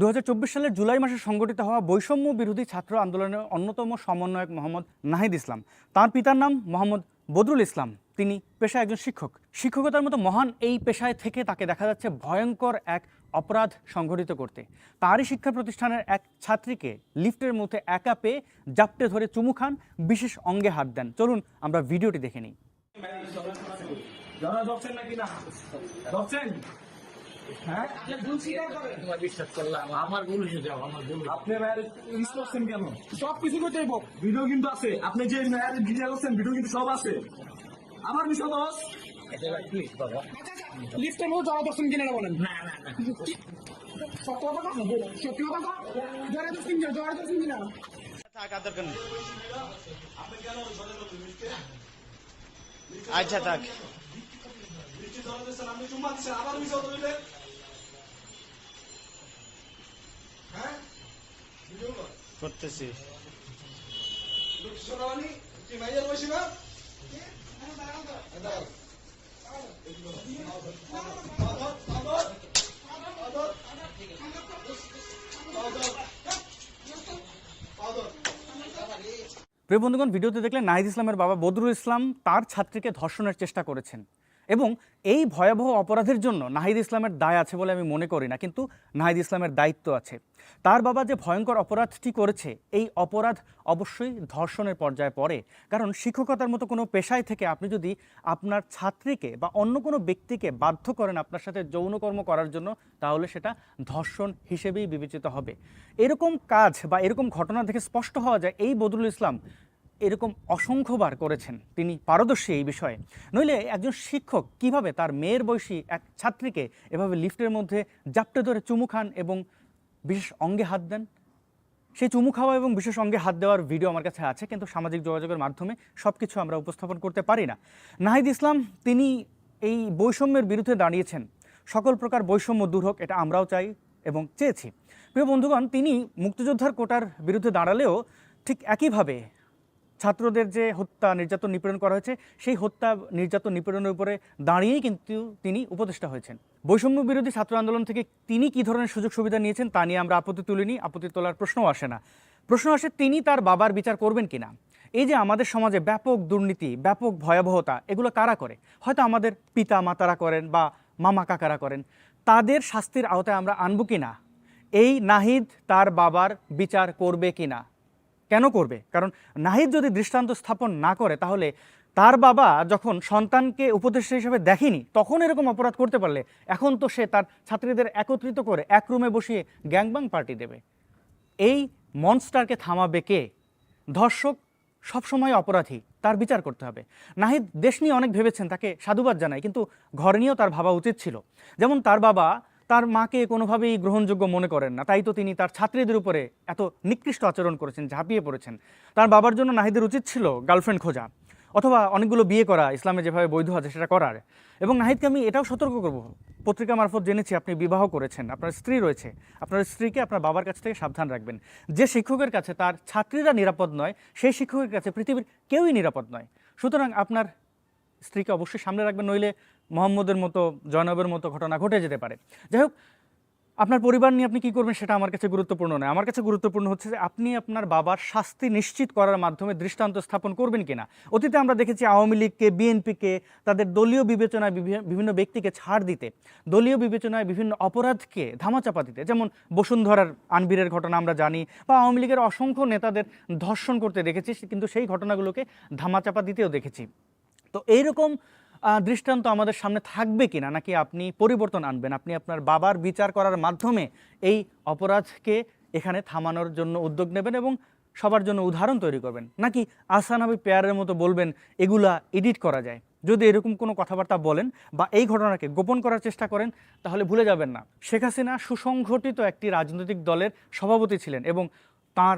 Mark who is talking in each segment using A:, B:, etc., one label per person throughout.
A: দু সালের জুলাই মাসে সংগঠিত হওয়া বৈষম্য বিরোধী ছাত্র আন্দোলনের অন্যতম সমন্বয়ক মোহাম্মদ নাহিদ ইসলাম। তার পিতার নাম মোহাম্মদ বদরুল ইসলাম। তিনি পেশায় একজন শিক্ষক। শিক্ষকতার মতো মহান এই পেশায় থেকে তাকে দেখা যাচ্ছে ভয়ঙ্কর এক অপরাধ সংঘটিত করতে। তারই শিক্ষা প্রতিষ্ঠানের এক ছাত্রীকে লিফটের মধ্যে একা পেয়ে জাপটে ধরে চুমু খান, বিশেষ অঙ্গে হাত দেন। চলুন, আমরা ভিডিওটি দেখে নিই।
B: আমার ভুল হয়েছে যাও আমার ভুল
C: আপনি ম্যারেজ মিস করছেন কেন? সব কিছু করতে ভিডিও কিন্তু আছে। আপনি যে ম্যারেজ ভিডিও করছেন ভিডিও কিন্তু সব আছে। আমার বিষয় দোষ
B: এটা প্লিজ বাবা।
C: লিফটের মধ্যে যাওয়া দর্শন কিনে বলেন।
B: না না না।
C: সত্য কথা সত্যি কথা যারা দর্শন কিনা যারা দর্শন কিনা?
D: আচ্ছা থাক। করতেছি।
A: প্রিয় বন্ধুগণ, ভিডিওতে দেখলে নাহিদ ইসলামের বাবা বদরুল ইসলাম তার ছাত্রীকে ধর্ষণের চেষ্টা করেছেন। এবং এই ভয়াবহ অপরাধের জন্য নাহিদ ইসলামের দায় আছে বলে আমি মনে করি না, কিন্তু নাহিদ ইসলামের দায়িত্ব আছে। তার বাবা যে ভয়ঙ্কর অপরাধটি করেছে, এই অপরাধ অবশ্যই ধর্ষণের পর্যায়ে পড়ে। কারণ শিক্ষকতার মতো কোনো পেশায় থেকে আপনি যদি আপনার ছাত্রীকে বা অন্য কোনো ব্যক্তিকে বাধ্য করেন আপনার সাথে যৌনকর্ম করার জন্য, তাহলে সেটা ধর্ষণ হিসেবেই বিবেচিত হবে। এরকম কাজ বা এরকম ঘটনা থেকে স্পষ্ট হওয়া যায়, এই বদরুল ইসলাম এরকম অসংখ্যবার করেছেন তিনি পারদর্শী এই বিষয়ে। নইলে একজন শিক্ষক কীভাবে তার মেয়ের বয়সী এক ছাত্রীকে এভাবে লিফটের মধ্যে জাপটে ধরে চুমু খান এবং বিশেষ অঙ্গে হাত দেন? সেই চুমু খাওয়া এবং বিশেষ অঙ্গে হাত দেওয়ার ভিডিও আমার কাছে আছে, কিন্তু সামাজিক যোগাযোগের মাধ্যমে সব কিছু আমরা উপস্থাপন করতে পারি না। নাহিদ ইসলাম, তিনি এই বৈষম্যের বিরুদ্ধে দাঁড়িয়েছেন। সকল প্রকার বৈষম্য দূর হোক, এটা আমরাও চাই এবং চেয়েছি। প্রিয় বন্ধুগণ, তিনি মুক্তিযোদ্ধার কোটার বিরুদ্ধে দাঁড়ালেও ঠিক একইভাবে ছাত্রদের যে হত্যা নির্যাতন নিপীড়ন করা হয়েছে, সেই হত্যা নির্যাতন নিপীড়নের উপরে দাঁড়িয়েই কিন্তু তিনি উপদেষ্টা হয়েছেন। বৈষম্য বিরোধী ছাত্র আন্দোলন থেকে তিনি কী ধরনের সুযোগ সুবিধা নিয়েছেন তা নিয়ে আমরা আপত্তি তুলিনি, আপত্তি তোলার প্রশ্নও আসে না। প্রশ্ন আসে, তিনি তার বাবার বিচার করবেন কিনা এই যে আমাদের সমাজে ব্যাপক দুর্নীতি, ব্যাপক ভয়াবহতা, এগুলো কারা করে? হয়তো আমাদের পিতা মাতারা করেন বা মামা কাকারা করেন। তাদের শাস্তির আওতায় আমরা আনব কিনা এই নাহিদ তার বাবার বিচার করবে কিনা কেন করবে? কারণ নাহিদ যদি দৃষ্টান্ত স্থাপন না করে, তাহলে তার বাবা যখন সন্তানকে উপদেষ্টা হিসেবে দেখেনি, তখন এরকম অপরাধ করতে পারলে, এখন তো সে তার ছাত্রীদের একত্রিত করে এক রুমে বসিয়ে গ্যাংবাং পার্টি দেবে। এই মনস্টারকে থামাবে কে? ধর্ষক সবসময় অপরাধী, তার বিচার করতে হবে। নাহিদ দেশ নিয়ে অনেক ভেবেছেন, তাকে সাধুবাদ জানায় কিন্তু ঘর নিয়েও তার ভাবা উচিত ছিল। যেমন তার বাবা তার মাকে কোনোভাবেই গ্রহণযোগ্য মনে করেন না। তাই তো তিনি তার ছাত্রীদের উপরে এত নিকৃষ্ট আচরণ করেছেন, ঝাঁপিয়ে পড়েছেন। তার বাবার জন্য নাহিদের উচিত ছিল গার্লফ্রেন্ড খোঁজা, অথবা অনেকগুলো বিয়ে করা, ইসলামে যেভাবে বৈধ আছে সেটা করার। এবং নাহিদকে আমি এটাও সতর্ক করব। পত্রিকা মারফত জেনেছি, আপনি বিবাহ করেছেন, আপনার স্ত্রী রয়েছে, আপনার স্ত্রীকে আপনার বাবার কাছ থেকে সাবধান রাখবেন। যে শিক্ষকের কাছে তার ছাত্রীরা নিরাপদ নয়, সেই শিক্ষকের কাছে পৃথিবীর কেউই নিরাপদ নয়। সুতরাং আপনার স্ত্রীকে অবশ্যই সামনে রাখবেন, নইলে মোহাম্মদের মতো, জয়নবের মতো ঘটনা ঘটে যেতে পারে। যাই হোক, আপনার পরিবার নিয়ে আপনি কী করবেন সেটা আমার কাছে গুরুত্বপূর্ণ নয়। আমার কাছে গুরুত্বপূর্ণ হচ্ছে যে আপনি আপনার বাবার শাস্তি নিশ্চিত করার মাধ্যমে দৃষ্টান্ত স্থাপন করবেন কিনা। অতীতে আমরা দেখেছি আওয়ামী লীগকে, বিএনপিকে, তাদের দলীয় বিবেচনায় বিভিন্ন ব্যক্তিকে ছাড় দিতে, দলীয় বিবেচনায় বিভিন্ন অপরাধকে ধামাচাপা দিতে, যেমন বসুন্ধরার আনবীরের ঘটনা আমরা জানি বা আওয়ামী লীগের অসংখ্য নেতাদের ধর্ষণ করতে দেখেছি, কিন্তু সেই ঘটনাগুলোকে ধামাচাপা দিতেও দেখেছি। তো এইরকম দৃষ্টান্ত আমাদের সামনে থাকবে কিনা? নাকি আপনি পরিবর্তন আনবেন? আপনি আপনার বাবার বিচার করার মাধ্যমে এই অপরাধকে এখানে থামানোর জন্য উদ্যোগ নেবেন এবং সবার জন্য উদাহরণ তৈরি করবেন? নাকি আসানাবি পেয়ারের মতো বলবেন, এগুলা এডিট করা যায় যদি এরকম কোনো কথাবার্তা বলেন বা এই ঘটনাকে গোপন করার চেষ্টা করেন, তাহলে ভুলে যাবেন না। শেখ হাসিনা সুসংগঠিত একটি রাজনৈতিক দলের সভাপতি ছিলেন এবং তার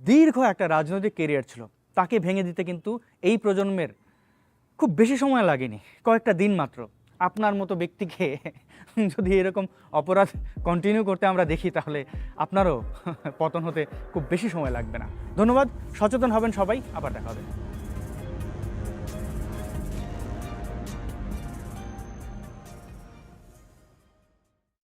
A: দীর্ঘ একটা রাজনৈতিক কেরিয়ার ছিল। তাকে ভেঙে দিতে কিন্তু এই প্রজন্মের খুব বেশি সময় লাগেনি, কয়েকটা দিন মাত্র। আপনার মতো ব্যক্তিকে যদি এরকম অপরাধ কন্টিনিউ করতে আমরা দেখি, তাহলে আপনারও পতন হতে খুব বেশি সময় লাগবে না। ধন্যবাদ, সচেতন হবেন সবাই, আবার দেখা হবে।